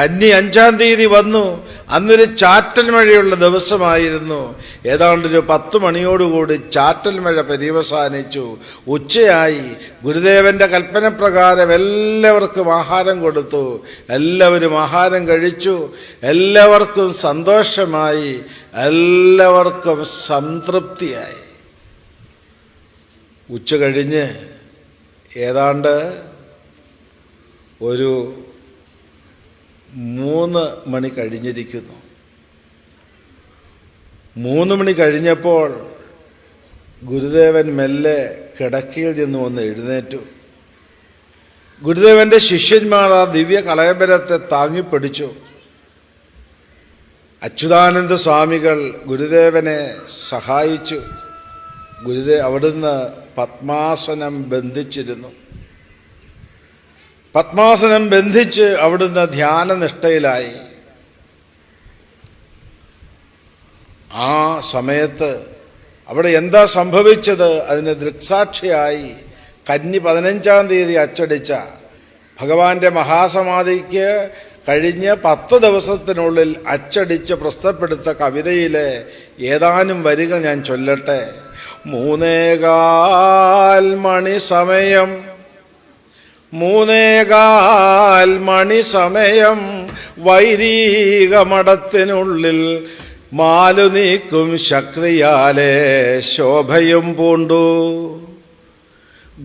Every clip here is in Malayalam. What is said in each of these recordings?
കന്നി അഞ്ചാം തീയതി വന്നു. അന്നൊരു ചാറ്റൽ മഴയുള്ള ദിവസമായിരുന്നു. ഏതാണ്ട് ഒരു പത്ത് മണിയോടുകൂടി ചാറ്റൽ മഴ പര്യവസാനിച്ചു. ഉച്ചയായി. ഗുരുദേവന്റെ കൽപ്പനപ്രകാരം എല്ലാവർക്കും ആഹാരം കൊടുത്തു. എല്ലാവരും ആഹാരം കഴിച്ചു. എല്ലാവർക്കും സന്തോഷമായി. എല്ലാവർക്കും സംതൃപ്തിയായി. ഉച്ച കഴിഞ്ഞ് ഏതാണ്ട് ഒരു മൂന്ന് മണി കഴിഞ്ഞിരിക്കുന്നു. മൂന്ന് മണി കഴിഞ്ഞപ്പോൾ ഗുരുദേവൻ മെല്ലെ കിടക്കയിൽ നിന്ന് വന്ന് എഴുന്നേറ്റു. ഗുരുദേവന്റെ ശിഷ്യന്മാർ ആ ദിവ്യ കലയബലത്തെ താങ്ങിപ്പിടിച്ചു അച്യുതാനന്ദ സ്വാമികൾ ഗുരുദേവനെ സഹായിച്ചു. ഗുരുദേവ് അവിടുന്ന് പത്മാസനം ബന്ധിച്ചിരുന്നു. പത്മാസനം ബന്ധിച്ച് അവിടുന്ന് ധ്യാനനിഷ്ഠയിലായി. ആ സമയത്ത് അവിടെ എന്താ സംഭവിച്ചത് അതിന് ദൃക്സാക്ഷിയായി കന്നി പതിനഞ്ചാം തീയതി അച്ചടിച്ച ഭഗവാന്റെ മഹാസമാധിക്ക് കഴിഞ്ഞ പത്ത് ദിവസത്തിനുള്ളിൽ അച്ചടിച്ച് പ്രസ്തപ്പെടുത്ത കവിതയിലെ ഏതാനും വരികൾ ഞാൻ ചൊല്ലട്ടെ. മൂന്നേകാൽ മണി സമയം മൂന്നേകാൽ മണി സമയം വൈദിക മഠത്തിനുള്ളിൽ മാലു നീക്കും ശക്തിയാലെ ശോഭയും പൂണ്ടു.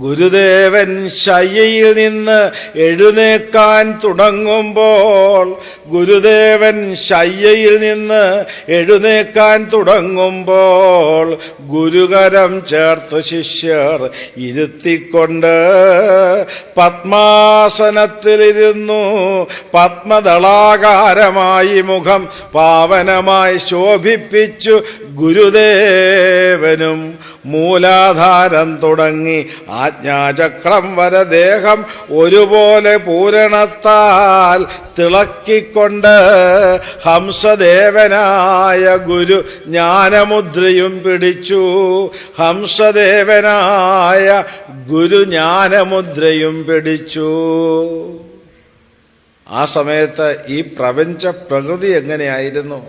ഗുരുദേവൻ ശയ്യയിൽ നിന്ന് എഴുന്നേക്കാൻ തുടങ്ങുമ്പോൾ ഗുരുദേവൻ ശയ്യയിൽ നിന്ന് എഴുന്നേക്കാൻ തുടങ്ങുമ്പോൾ ഗുരുകരം ചേർത്ത് ശിഷ്യർ ഇരുത്തിക്കൊണ്ട് പത്മാസനത്തിലിരുന്നു. പത്മദളാകാരമായി മുഖം പാവനമായി ശോഭിപ്പിച്ചു ഗുരുദേവനും. മൂലാധാരം തുടങ്ങി ആജ്ഞാചക്രം വരെ ദേഹം ഒരുപോലെ പൂരണത്താൽ തിളക്കിക്കൊണ്ട് ഹംസദേവനായ ഗുരു ജ്ഞാനമുദ്രയും പിടിച്ചു. ഹംസദേവനായ ഗുരു ജ്ഞാനമുദ്രയും പിടിച്ചു. ആ സമയത്ത് ഈ പ്രപഞ്ച പ്രകൃതി എങ്ങനെയായിരുന്നു?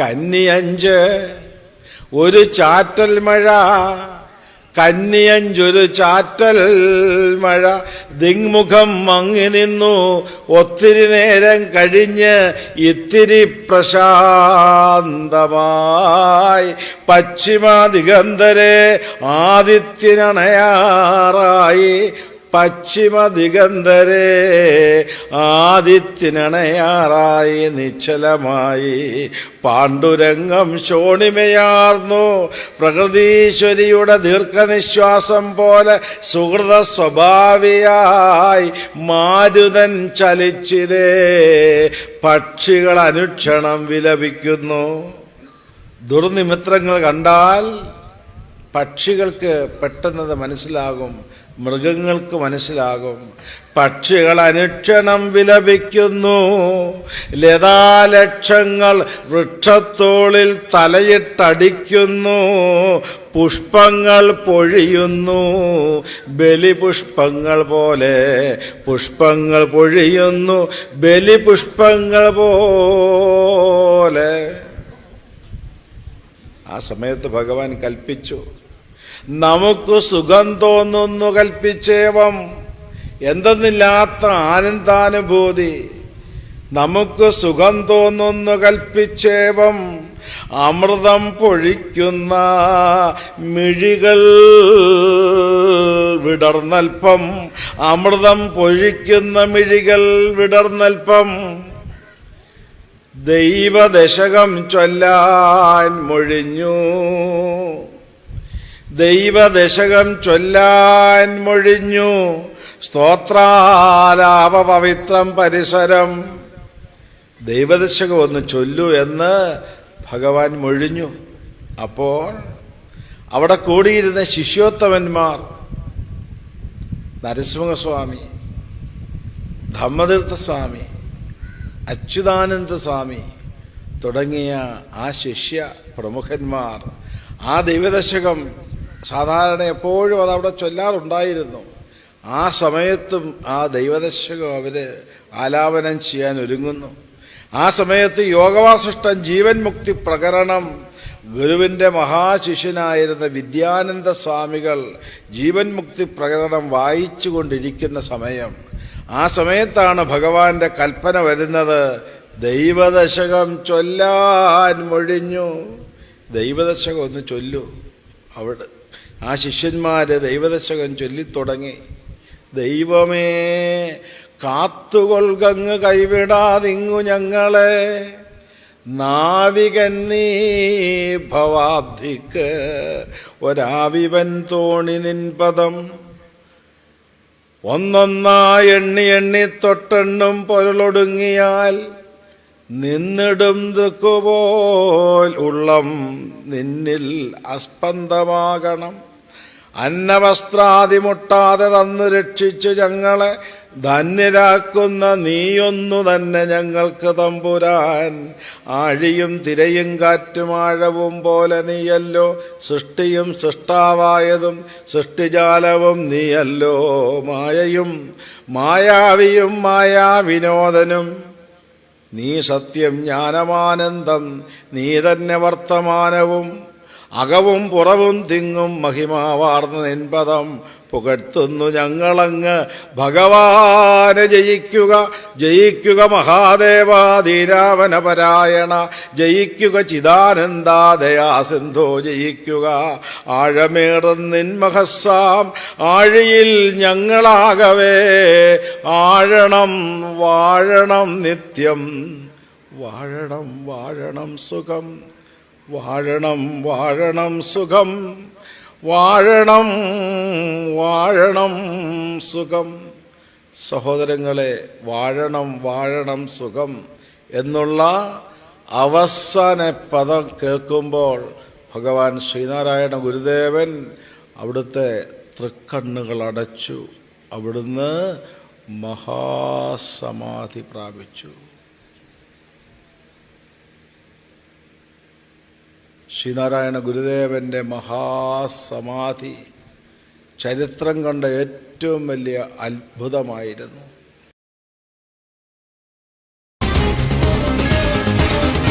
കന്നിയഞ്ച് ഒരു ചാറ്റൽ മഴ കന്നിയഞ്ചൊരു ചാറ്റൽ മഴ. ദിങ്മുഖം മങ്ങി നിന്നു ഒത്തിരി നേരം കഴിഞ്ഞ് ഇത്തിരി പ്രശാന്തമായി. പശ്ചിമ ദിഗന്ധരെ ആദിത്യനണയാറായി. പശ്ചിമ ദിഗന്ധരെ ആദിത്യനണയാറായി നിശ്ചലമായി പാണ്ഡുരംഗം ശോണിമയാർന്നു. പ്രകൃതീശ്വരിയുടെ ദീർഘനിശ്വാസം പോലെ സുഹൃത സ്വഭാവിയായി മാരുതൻ ചലിച്ചിരേ പക്ഷികൾ അനുക്ഷണം വിലപിക്കുന്നു. ദുർനിമിത്രങ്ങൾ കണ്ടാൽ പക്ഷികൾക്ക് പെട്ടെന്നത് മനസ്സിലാകും മൃഗങ്ങൾക്ക് മനസ്സിലാകും. പക്ഷികൾ അനുക്ഷണം വിലപിക്കുന്നു. ലതാലക്ഷങ്ങൾ വൃക്ഷത്തോളിൽ തലയിട്ടടിക്കുന്നു. പുഷ്പങ്ങൾ പൊഴിയുന്നു. ബലിപുഷ്പങ്ങൾ പോലെ പുഷ്പങ്ങൾ പൊഴിയുന്നു. ബലിപുഷ്പങ്ങൾ പോലെ. ആ സമയത്ത് ഭഗവാൻ കൽപ്പിച്ചു. നമുക്ക് സുഖം തോന്നുന്നു കൽപ്പിച്ചേവം. എന്തെന്നില്ലാത്ത ആനന്ദാനുഭൂതി. നമുക്ക് സുഖം തോന്നുന്നു കൽപ്പിച്ചേവം. അമൃതം പൊഴിക്കുന്ന മിഴികൾ വിടർന്നൽപ്പം. അമൃതം പൊഴിക്കുന്ന മിഴികൾ വിടർന്നൽപ്പം. ദൈവദശകം ചൊല്ലാൻ മൊഴിഞ്ഞു. ദൈവദശകം ചൊല്ലാൻ മൊഴിഞ്ഞു. സ്തോത്രാലാപ പവിത്രം പരിസരം. ദൈവദശകം ഒന്ന് ചൊല്ലു എന്ന് ഭഗവാൻ മൊഴിഞ്ഞു. അപ്പോൾ അവിടെ കൂടിയിരുന്ന ശിഷ്യോത്തമന്മാർ നരസിംഹസ്വാമി ധമ്മതീർത്ഥസ്വാമി അച്യുതാനന്ദ സ്വാമി തുടങ്ങിയ ആ ശിഷ്യ പ്രമുഖന്മാർ ആ ദൈവദശകം സാധാരണ എപ്പോഴും അതവിടെ ചൊല്ലാറുണ്ടായിരുന്നു. ആ സമയത്തും ആ ദൈവദശകം അവർ ആലാപനം ചെയ്യാൻ ഒരുങ്ങുന്നു. ആ സമയത്ത് യോഗവാസിഷ്ടം ജീവൻ മുക്തി പ്രകരണം ഗുരുവിന്റെ മഹാശിഷ്യനായിരുന്ന വിദ്യാനന്ദ സ്വാമികൾ ജീവൻ മുക്തി പ്രകരണം വായിച്ചു കൊണ്ടിരിക്കുന്ന സമയം. ആ സമയത്താണ് ഭഗവാന്റെ കൽപ്പന വരുന്നത്. ദൈവദശകം ചൊല്ലാൻ മൊഴിഞ്ഞു. ദൈവദശകം ഒന്ന് ചൊല്ലു. അവിടെ ആ ശിഷ്യന്മാർ ദൈവദശകം ചൊല്ലിത്തുടങ്ങി. ദൈവമേ കാത്തുകൊൽകങ്ങ് കൈവിടാതിങ്ങു ഞങ്ങളെ. നാവികൻ നീ ഭവാബ്ധിക്ക് ഒരാവിവൻ തോണി നിൻ പദം. ഒന്നൊന്നായി എണ്ണി എണ്ണി തൊട്ടെണ്ണും പൊരുളൊടുങ്ങിയാൽ നിന്നിടും ദൃക്കുപോൽ ഉള്ളം നിന്നിൽ അസ്പന്ദമാകണം. അന്നവസ്ത്രാദി മുട്ടാതെ തന്നു രക്ഷിച്ചു ഞങ്ങളെ. ധന്യരാക്കുന്ന നീയൊന്നു തന്നെ ഞങ്ങൾക്ക് തമ്പുരാൻ. ആഴിയും തിരയും കാറ്റും ആഴവും പോലെ നീയല്ലോ. സൃഷ്ടിയും സൃഷ്ടാവായതും സൃഷ്ടിജാലവും നീയല്ലോ. മായയും മായാവിയും മായാവിനോദനും. നീ സത്യം ജ്ഞാനമാനന്ദം നീ തന്നെ വർത്തമാനവും. അകവും പുറവും തിങ്ങും മഹിമാവാർന്ന നിൻപദം പുകഴ്ത്തുന്നു ഞങ്ങളങ്ങ്. ഭഗവാനെ ജയിക്കുക ജയിക്കുക മഹാദേവാധീരാവന പരായണ ജയിക്കുക ചിദാനന്ദാദയാസിന്ധോ ജയിക്കുക. ആഴമേറും നിൻമഹസ്സാം ആഴിയിൽ ഞങ്ങളാകവേ. ആഴണം വാഴണം നിത്യം വാഴണം വാഴണം സുഖം. വാഴണം വാഴണം സുഖം. വാഴണം വാഴണം സുഖം. സഹോദരങ്ങളെ വാഴണം വാഴണം സുഖം എന്നുള്ള അവസാന പദം കേൾക്കുമ്പോൾ ഭഗവാൻ ശ്രീനാരായണ ഗുരുദേവൻ അവിടുത്തെ തൃക്കണ്ണുകൾ അടച്ചു. അവിടുന്ന് മഹാസമാധി പ്രാപിച്ചു. ശ്രീനാരായണ ഗുരുദേവന്റെ മഹാസമാധി. ചരിത്രം കണ്ട ഏറ്റവും വലിയ അത്ഭുതമായിരുന്നു.